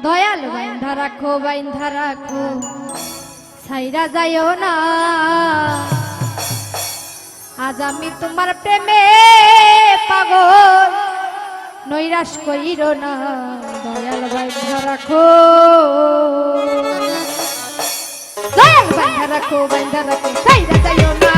দয়াল বাইন্ধা রাখো বাইন্ধা রাখো সাইরা যাইও না। আজ আমি তোমার প্রেমে পাগল, নৈরাশ করির না। দয়াল বাইন্ধা রাখো দয়াল বাইন্ধা রাখো বাইন্ধা রাখো সাইরা যাইও না।